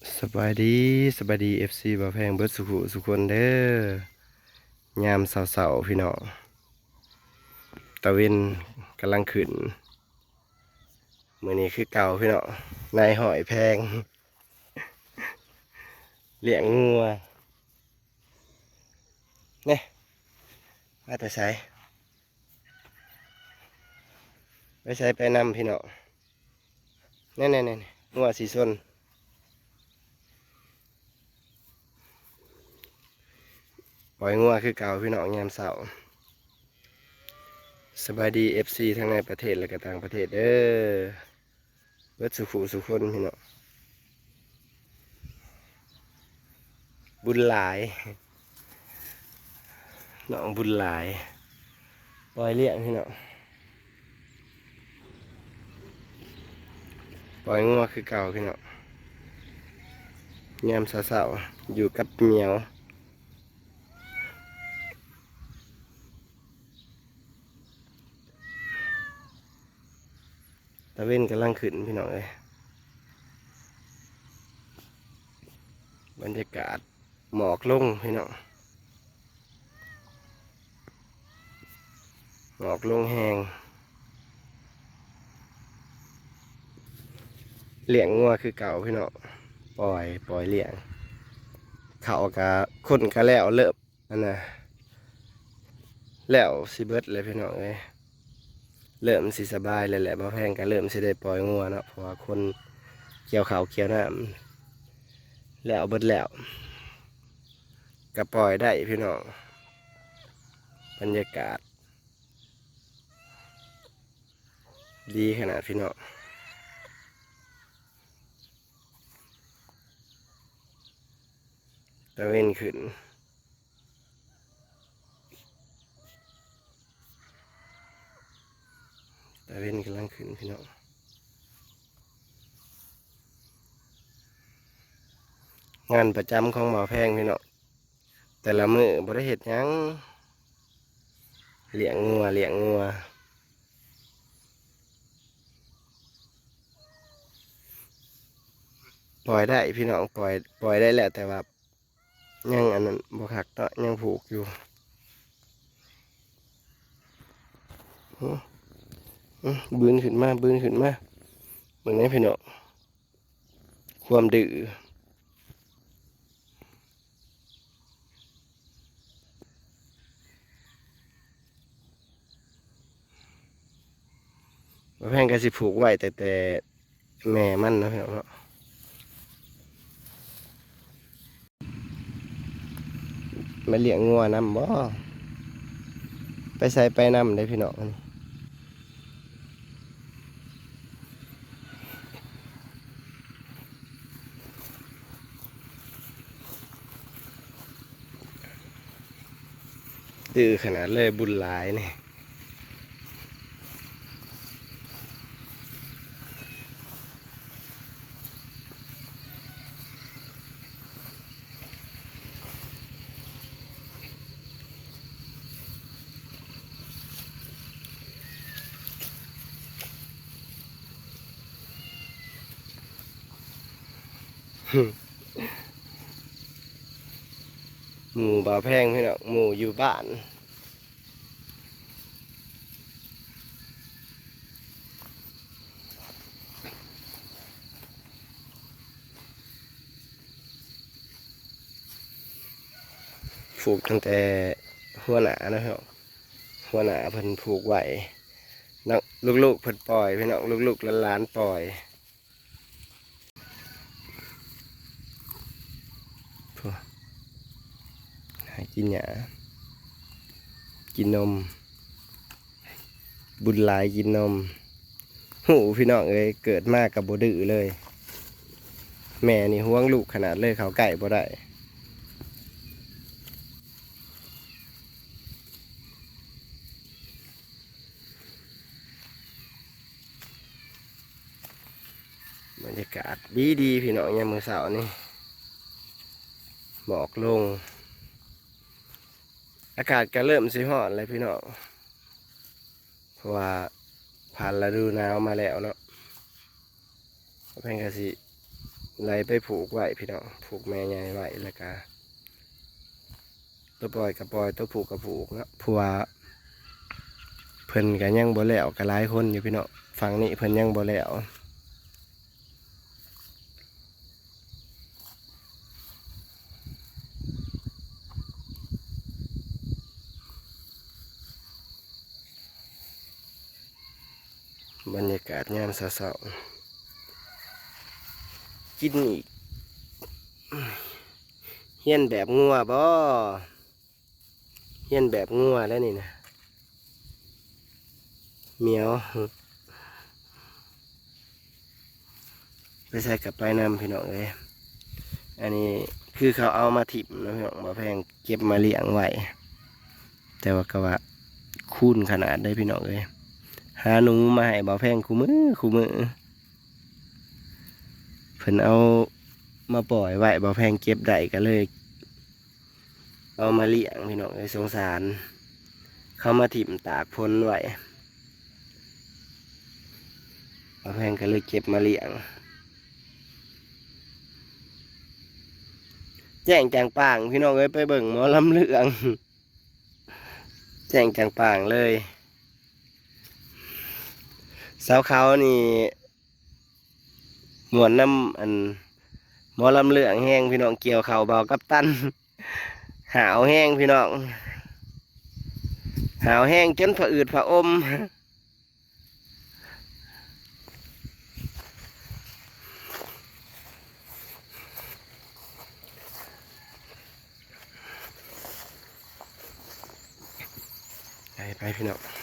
สบายดีสบายดีเอฟซีบาแพงเบิดสุขุสุขคนเด้อยามเสาๆพี่น้องตะเวนกำลังขึ้นมื้อนี้คือเก่าพี่น้องนายหอยแพงเลี้ยงงัวเนี่ยมาแต่ใช้ไปใช้ไปนำพี่น้องแน่ๆๆงัวสีส้น ปล่อยงัวคือเก่าพี่น้องยามเสาร์สบายดีเอฟซีทั้งในประเทศและก็ต่างประเทศเด้อเบิดสุขุสุขคนพี่น้องบุญหลายน้องบุญหลายปล่อยเลี้ยงพี่น้องปล่อยงัวคือเก่าพี่น้องยามเสาร์ๆอยู่กับเหมียว เว้นกำลังขึ้นพี่น้องเอ้ยบรรยากาศหมอกลงพี่น้องหมอกลงแหงเลี้ยงงัวคือเก่าพี่น้องปล่อยปล่อยเลี้ยงเขากะคนกะแล้วเลิบนั่นนะแล้วสิเบิดเลยพี่น้องเอ้ย เริ่มสิสบายเลยแหละบ่แพงก็เริ่มสิได้ปล่อยงัวเนาะเพราะว่าคนเกี่ยวขาวเกี่ยวน้ำแล้วเบิดแล้วก็ปล่อยได้พี่น้องบรรยากาศ ดีขนาดพี่น้องตะเวนขึ้น ตะเวนกำลังขึ้นพี่น้องงานประจำของหมอแพงพี่น้องแต่ละมือบริเหตุยังเลี้ยงงัวเลี้ยงงัวปล่อยได้พี่น้องปล่อยปล่อยได้แหละแต่ว่ายังอันนั้นบคักเนาะยังผูกอยู่ บืนขึ้นมาบืนขึ้นมาเหมือนไงพี่น้องความดื้อว่าแพงก็สิผูกไว้แต่แต่แม่มันนะพี่น้องเนาะมาเลี้ยงงัวนำบ่ไปใส่ไปนำได้พี่น้อง ดื้อขนาดเลยบุญหลายเนี่ยหมูบ่าแพงพี่น้องหมูอยู่บ้าน ผูกตั้งแต่หัวหนานะครับหัวหนาเพิ่นผูกไหวนักลูกๆเพิ่นปล่อยพี่น้องลูกๆหลานๆปล่อยพห้กินหยากินนม บุญหลายกินนมหูพี่น้องเอ้ยเกิดมากกับบดื้อเลย แม่นี่ห่วงลูกขนาดเลยเขาไก่บ่ได้ บรรยากาศ ดีดีพี่น้องยามมือเสาร์นี่หมอกลง อากาศก็เริ่มสิฮอดเลยพี่น้องเพราะว่าผ่านฤดูหนาวมาแล้วเนาะเพิ่นก็สิไหลไปผูกไว้พี่น้องผูกแม่ใหญ่ไว้แล้วก็ตัวปล่อยกับปล่อยตัวผูกกับผูกเนาะเพราะว่าเพิ่นก็ยังบ่แล้วก็หลายคนอยู่พี่น้องฝั่งนี้เพิ่นยังบ่แล้วบรรยากาศยามเช้าๆกินอีกเฮียนแบบงัวบ่เฮียนแบบงัวแล้วนี่นะเหมียว ไปใส่กลับไปนำพี่น้องเลยอันนี้คือเขาเอามาถิบนะพี่น้องมาแพงเก็บมาเลี้ยงไว้แต่ว่าก็ว่าคูนขนาดได้พี่น้องเลย หาหนูมาให้บ่าแพงคู่มือคู่มือเพิ่นเอามาปล่อยไว้บ่าแพงเก็บได้ก็เลย เอามาเลี้ยงพี่น้องเลยสงสาร เขามาถิ่มตากพ้นไว้บ่าแพงก็เลยเก็บมาเลี้ยงแจ้งจางป่าง พี่น้องเอ้ยไปเบิ่งหมอลำเลือง แจ้งจางป่างเลย สาวเขานี่มวนน้ำอันหมอลำเลืองแห้งพี่น้องเกี่ยวเข่าเบากับตัน หาวแห้งพี่น้อง หาวแห้งจนผะอืดผะอมไปพี่น้อง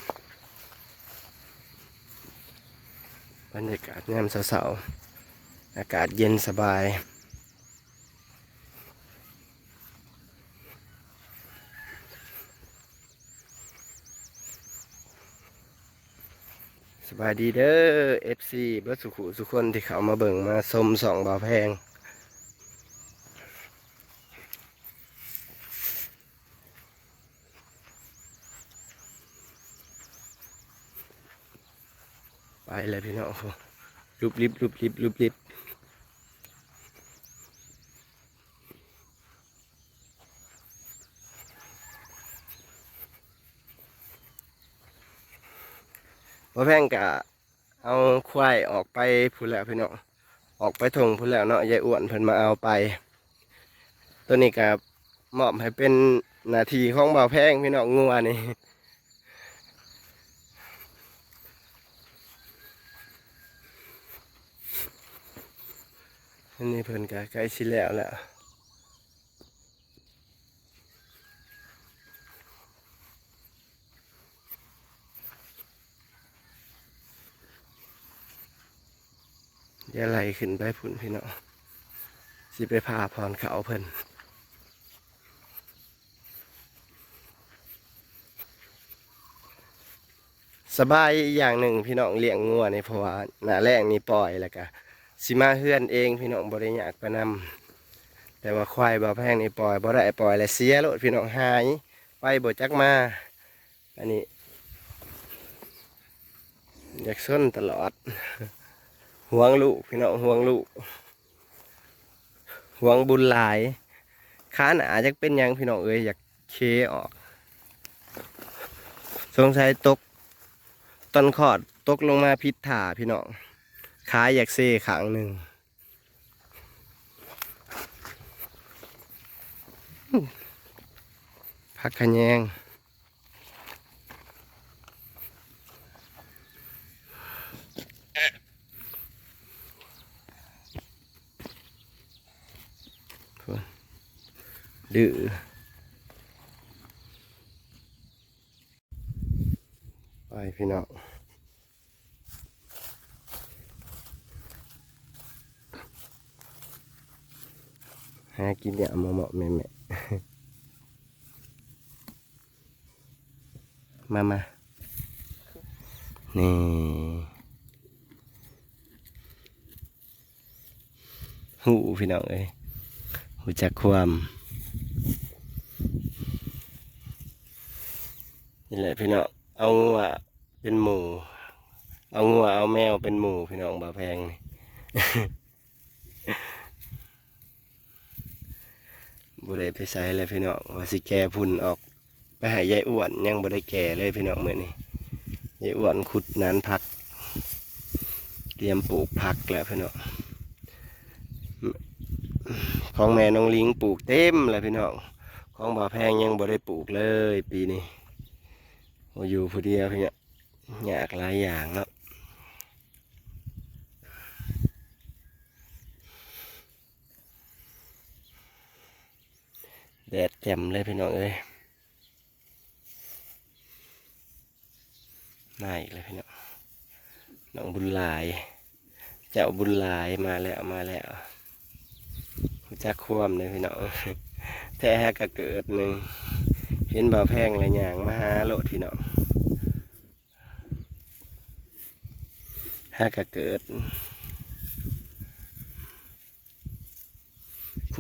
บรรยากาศงามเสาๆอากาศเย็นสบาย สบายดีเด้อ FC เบิร์สุขุสุคนที่เขามาเบิ่งมาสมสองบ่าวแพง ไปเลยพี่น้อง ลุบลิบลุบลิบลุบลิบพ่อแพงกะเอาควายออกไปพูนแล้วพี่น้องออกไปทงพูนแล้วเนาะยายอ้วนเพิ่นมาเอาไป ตัวนี้กับมอบให้เป็นนาทีของบ่าวแพงพี่น้องงัวนี่ อันนี้เพิ่นก็ใกล้ชิแล้วแหละเดี๋ยวไหลขึ้นไปพุ่นพี่น้องสิไปพาพรเขาเพิ่นสบายอีกอย่างหนึ่งพี่น้องเลี้ยงงัวนี่เพราะว่าหน้าแรกนี่ปล่อยแล้วก็ สิมาเฮือนเองพี่น้องบริญากไปนำแต่ว่าควายบ่แพงนี่ปล่อยบ่ได้ปล่อยแล้วเสียโลดพี่น้องหายไปบ่จักมา อันนี้อยากส้นตลอดห่วงลูกพี่น้องห่วงลูกห่วงบุญหลายขาหนาจักเป็นยังพี่น้องเอ้ยอยากเคออก สงสัยตกต้นขอดตกลงมาพิษถ่าพี่น้อง ขาอยากเซ่ขางหนึ่งพักขะแยงดื้อไปพี่น้อง หากินเนี่ยมาเหมาะแม่แม่มามานี่หูพี่น้องเอ้ยหูจักความนี่แหละพี่น้องเอางัวเป็นหมูเอางัวเอาแมวเป็นหมูพี่น้องบาแพงนี่ บ่ได้ไปใส่เลยพี่น้องว่าสิแก่พุ่นออกไปหายายอ้วนยังบ่ได้แก่เลยพี่น้องมื้อนี้ยายอ้วนขุดนานพัก เตรียมปลูกผักแล้วพี่น้องของแม่น้องลิงปลูกเต็มเลยพี่น้องของบ่อแพงยังบ่ได้ปลูกเลย ปีนี้โอ้อยู่ผู้เดียวพี่เนี่ยอยากหลายอย่างเนาะ แดดแจ่มเลยพี่น้องเอ้ยมาอีกเลยพี่น้องน้องบุญหลายเจ้าบุญหลายมาแล้วมาแล้วจักควมเลยพี่น้องแท้ก็เกิดหนึ่งเห็นบ่าแพงอะไรอย่างมาหาโลดพี่น้องห้ากะเกิด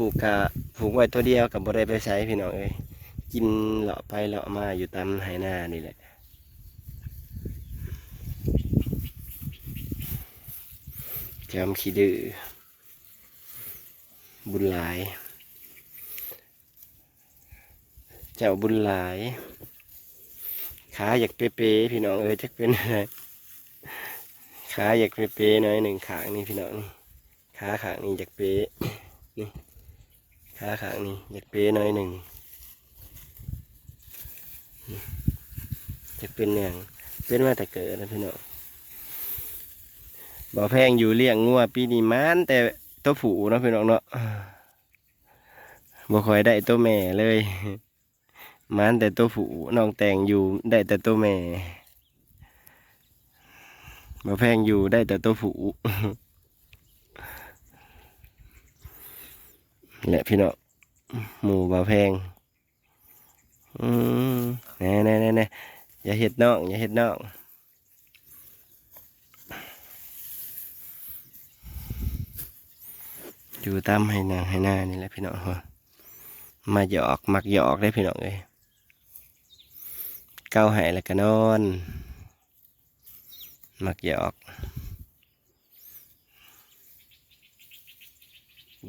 ผูกกะผูกไว้ตัวเดียวกับบ่ได้ไปใช้พี่น้องเอ้ยกินเลาะไปเลาะมาอยู่ตามไหหน้านี่แหละจำขี้ดื้อบุญหลาย เจ้าบุญหลายขาอยากเป๊ะๆพี่น้องเอ้ยจักเป็นอะไรขาอยากเป๊ะๆน่อยหนึ่งขางนี่พี่น้องนี่ขาขางนี่อยากเป๊ะนี่ ขาขางนี่อยากเป๊ะหน่อยหนึ่งจะเป็นอย่างเป็นมาแต่เกิดนะพี่น้องบ่อแพงอยู่เลี้ยงงัวปีนี้มันแต่ตัวผูนะพี่น้องเนาะบ่คอยได้ตัวแม่เลยมันแต่ตัวผูน้องแต่งอยู่ได้แต่ตัวแม่มาแพงอยู่ได้แต่ตัวผู แหละพี่น้องหมูบาแพงอืมแน่แน่แน่แน่อย่าเห็ดน้องอย่าเห็ดน้องอยู่ตามให้นางให้หน้านี่แหละพี่น้องมาหยอกมักหยอกได้พี่น้องเลยเก้าหายแล้วก็นอน มักหยอก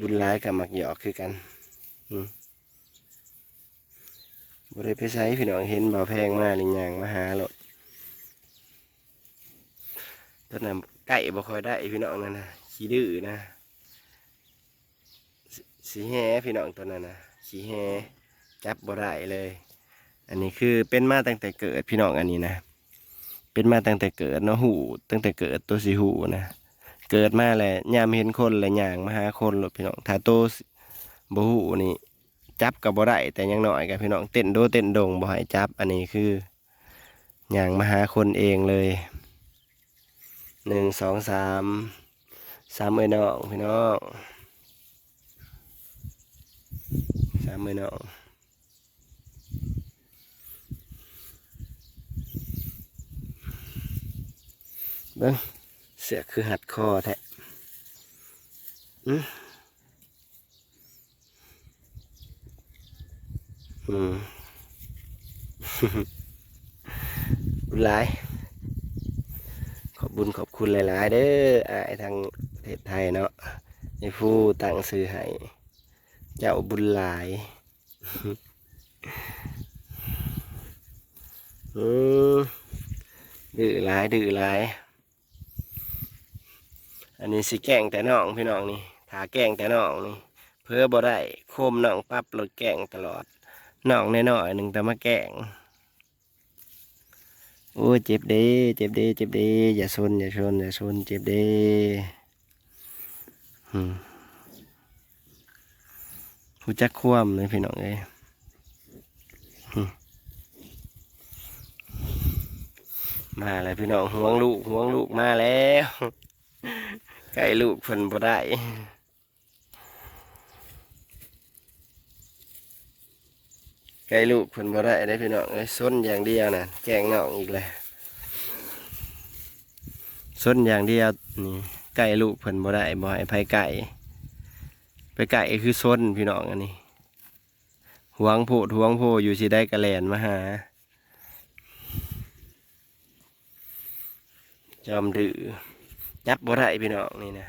บุญร้ายกับมักหยอกคือกันอืมบริไปใช้พี่น้องเห็นเบาแพงมาหรือยังมาหาหรอกตอนนั้นไก่บ่คอยได้พี่น้องนั่นนะขี้ดื้อนะสสีแห่พี่น้องตัวนั้นนะขี้แห่จับบ่ได้เลย อันนี้คือเป็นมาตั้งแต่เกิดพี่น้องอันนี้นะ เป็นมาตั้งแต่เกิดเนาะหูตั้งแต่เกิดตัวสีหูนะ เกิดมาแหละยามเห็นคนแหละย่างมาหาคนหลดพี่น้องถ้าโตบ่หูนี่จับกับบ่ได้แต่ยังหน่อยกับพี่น้องเต้นโดเต้นโดงบ่ให้จับ อันนี้คือย่างมาหาคนเองเลยหนึ่งสองสามสามเอ้ยน้องพี่น้องสามเอ้ยน้องเบิ้ง สือคือหัดคอแท้อืมอืมบุญหลาย ขอบบุญขอบคุณหลาย ๆ เด้อไอายทางประเทศไทยเนาะในผู้ตั้งซื้อให้ เจ้าบุญหลายอืมดื้อหลายดื้อหลาย อันนี้สิแกล้งแต่น้องพี่น้องนี่ถาแกล้งแต่น้องนี่เพื่อบ่ได้โคมน้องปั๊บรถแกล้งตลอดน้องแน้อยๆหนึ่งแต่มาแกล้งโอ้เจ็บเด้เจ็บเด้เจ็บเด้อย่าซนอย่าชนอย่าชนเจ็บเด้อืมผู้จักคว่ำเลยพี่น้องเอ้มมาแล้วพี่น้องห่วงลูกห่วงลูกมาแล้ว ไก่ลูกเพิ่นบ่ได้ไก่ลูกเพิ่นบ่ได้ได้พี่น้องเอ้ยส้นอย่างเดียวน่ะแกงน้องอีกเลยส้นอย่างเดียวนี่ไก่ลูกเพิ่นบ่ได้บ่ให้ไผไก่ไปไก่คือส้นพี่น้องอันนี้หวงโพดหวงโพอยู่สิได้กระแลนมาหาจอมดื้อ จับบ่ได้พี่น้องนี่นะ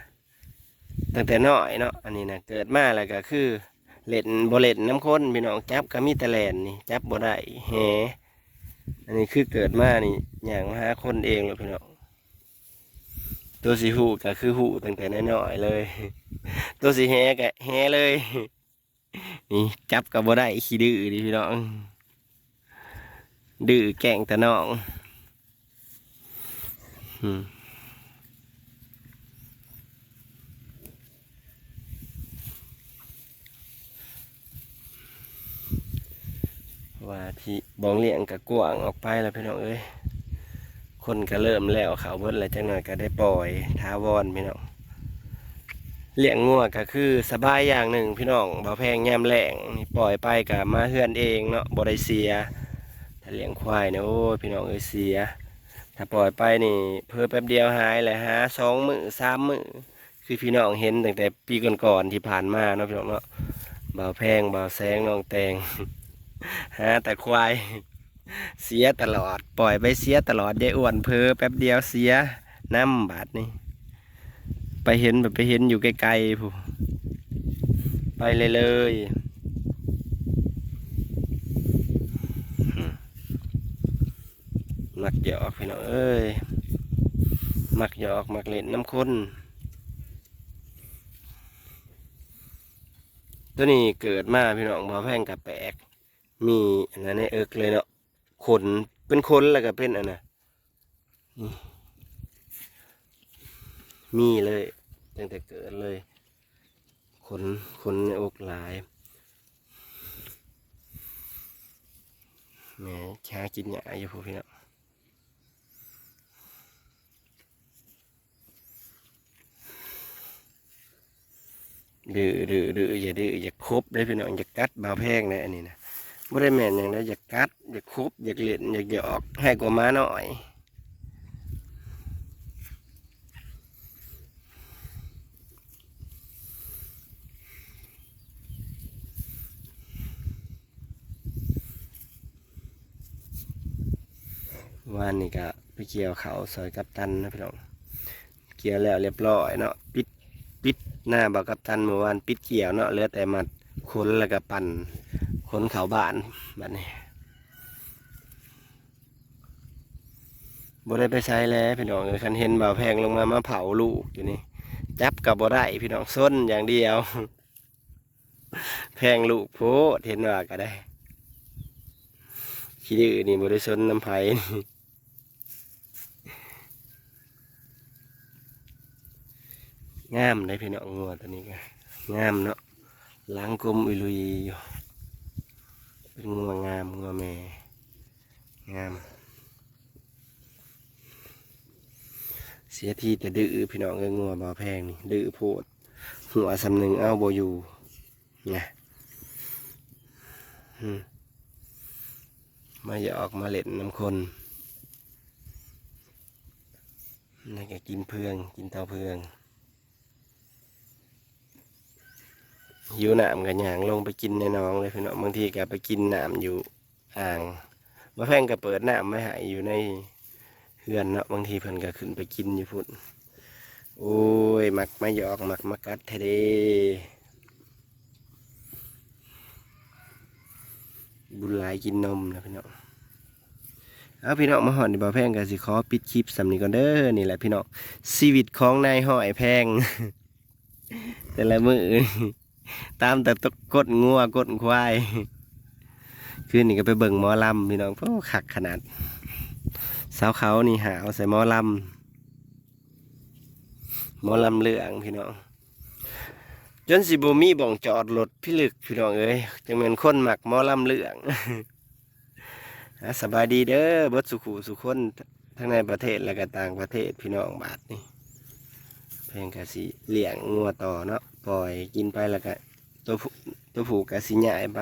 ตั้งแต่น้อยเนาะอันนี้นะเกิดมาแล้วก็คือเล่นบ่เล่นน้ำคนพี่น้องจับก็มีแต่แลนนี่จับบ่ได้แหอันนี้คือเกิดมานี่อย่างมาหาคนเองเลยพี่น้องตัวสีหูก็คือหูตั้งแต่น้อยเลย ตัวสีแหก็แหเลย นี่จับกับบ่ได้ขี้ดื้อดิพี่น้อง ดื้อแกล้งแต่น้อง อืม ว่าที่บองเลี้ยงกับกวางออกไปแล้วพี่น้องเอ้ยคนก็เริ่มแล้วเขาเบิดแล้วจังหน่อยก็ได้ปล่อยท้าวอนพี่น้องเลี้ยงงัวก็คือสบายอย่างหนึ่งพี่น้องบ่แพงแยมแหลงนี่ปล่อยไปกับมาเฮือนเองเนาะบ่ได้เสีย ถ้าเลี้ยงควายเนี่ยโอ้พี่น้องเอ้ยเสีย ถ้าปล่อยไปนี่ เพิ่แป๊บเดียวหายเลยฮะสองมือสามมือคือพี่น้องเห็นตั้งแต่ปีก่อนๆที่ผ่านมาเนาะพี่น้องเนาะบ่าวแพงบ่าวแสงน้องแตง ฮะแต่ควายเสียตลอด ปล่อยไปเสียตลอดยายอ้วนเพอแป๊บเดียวเสียน้ำบาดนี่ไปเห็นแบบไปเห็นอยู่ไกลๆผู้ไปเลยเลยมักหยอกพี่น้องเอ้ยมักหยอกมักเล่นน้ำคนตัวนี้เกิดมาพี่น้องบอแพงกับแปลก มีอันนั้นในเอิกเลยเนาะขนเป็นขนแล้วก็เป็นอันน่ะมีเลยตั้งแต่เกิดเลยขนขนในอกหลายแหมช้ากินหยาอยู่พวกพี่เนาะดื้อดื้อดื้ออย่าดื้ออย่าคบได้พี่น้องอย่ากัดบาวแพงเลยอันนี้นะ บ่ได้แม่นอย่างนั้อยากกัด อยากคบอยากเล่นอยากหยอกให้กว่าม้าหน่อยวานนี่ก็ไปเกี่ยวเขาซอยกัปตันนะพี่น้องเกี่ยวแล้วเรียบร้อยเนาะปิดปิดหน้าบอกกัปตันเมื่อวานปิดเกี่ยวเนาะเหลือแต่มัดคนแล้วก็ปั่น คนเขาบ้านบัดนี้บ่ได้ไปใช้แล้วพี่น้องเลยคันเห็นบ่าวแพงลงมามาเผาลูกอยู่นี่จับกับบ่ได้พี่น้องส้นอย่างเดียว แพงลูกโพดเห็นว่าก็ได้ขี้ดื้อนี่บ่ได้สนน้ำไผนี่งามได้พี่น้องงัวตัวนี้ก็งามเนาะล้างกลมอุลุยอยู่ เป็นงัวงามงัวแม่งาม เสียทีแต่ดื้อพี่น้องเอ้ยงัวบ่อแพงนี่ดื้อโพดหัวสำนึงเอาโบอยู่ไงมาอย่าออกมาเล่นน้ำคนนี่แกกินเพื่องกินเตาเพื่องอยู่น้ำกันอย่างลงไปกินในน้องเลยพี่น้องบางทีแกไปกินหน้ำอยู่อ่างบ่แพงก็เปิดหน้ำไม่หายอยู่ใน เฮือนเนาะบางทีเพิ่อนก็ขึ้นไปกินอยู่พุ่นโอ้ยมักไมาหยอกมักมากัดเทเดบุญหลายกินนมนะพี่น้องเอาพี่น้องมาหอนในบ่อแพงกันสิขอปิดคลิปสำนีก่อนเด้อนี่แหละพี่น้องชีวิตของนายหอยแพง แต่ละมือตามแต่ตกกดงัวกดควายคืนนี้ก็ไปเบิ่งหมอลำพี่น้องโอ้ขักขนาด สาวเขานี่หาเอาใส่หมอลำหมอลำเหลืองพี่น้องจนสิบมีบ่องจอดรถพี่ลึกพี่น้องเอ้ยจังเป็นคนหมักหมอลำเหลืองสบายดีเด้อเบิดสุขุสุคนทั้งในประเทศและก็ต่างประเทศพี่น้องบาทนี่เพลงกะสิเลี้ยงงัวต่อเนาะปล่อยกินไปแล้วก็ตัวผู้ตัวผูกกะสิใหญ่ไป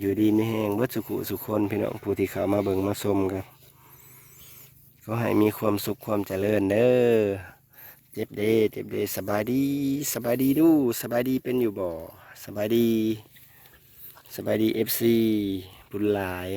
อยู่ดีไม่แห้งเบิดสุขุสุคนพี่น้องผู้ที่เขามาเบิ่งมาชมกัน ก็ให้มีความสุขความเจริญเด้อเจ็บเด้เจ็บเด้สบายดีสบายดีดูสบายดีเป็นอยู่บ่สบายดีสบายดีเอฟซีบุญหลาย